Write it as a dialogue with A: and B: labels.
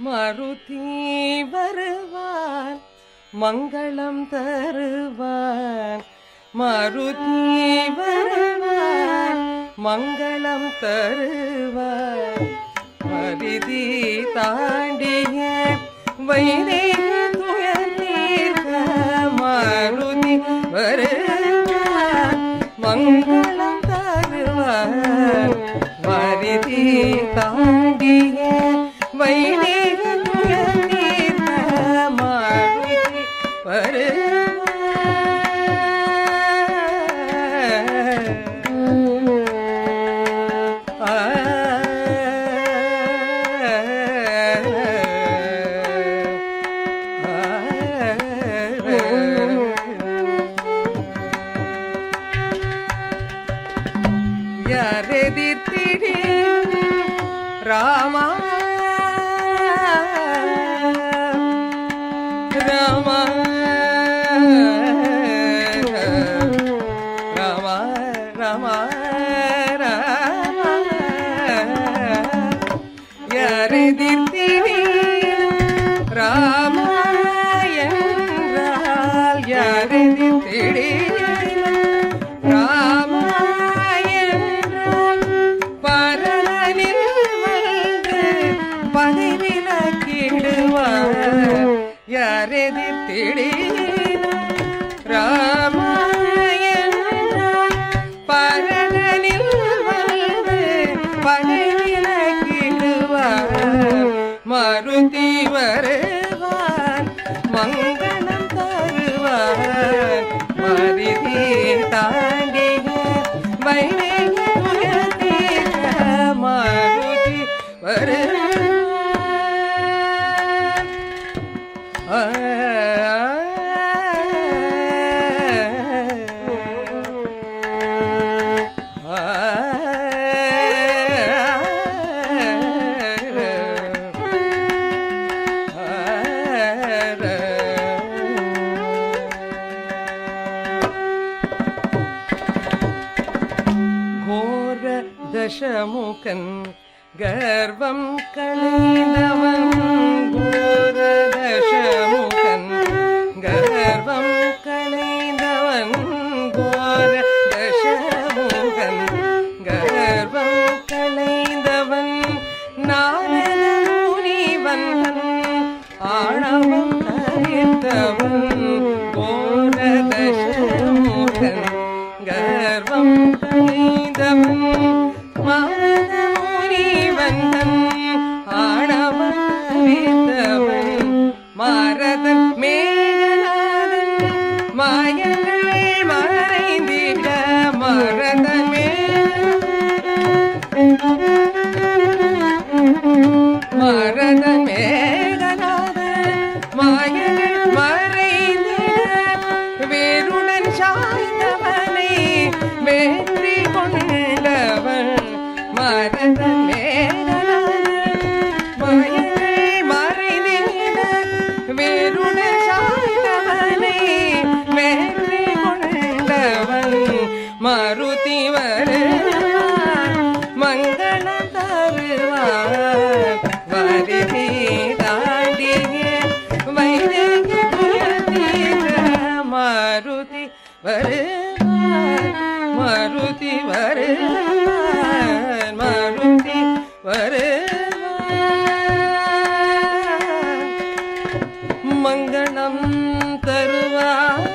A: மருதி வருவான் மங்களம் தருவான் மருதி வருவான் மங்களம் தருவான் மருதி தாண்டிய வைரே துயர் மருதி வருவான் மங்களம் தருவான் மருதி தாண்டிய வைரே யாரெதிர்த்திடே ராமா யாரெதிர்த்திடே ராமா என்றால் பரனில் வந்து பதவிலக்கிடுவார் மருதி வருவான் மங்களம் தருவான் மருதி தாண்டிய ശമുഖൻ ഗർവം കളീതവൻ Amen. மருதி வருவார் மங்களம் தருவார் வருதி தாண்டிய வைரகிய மருதி வருவார் மருதி வருவார் மருதி மங்களம் தருவார்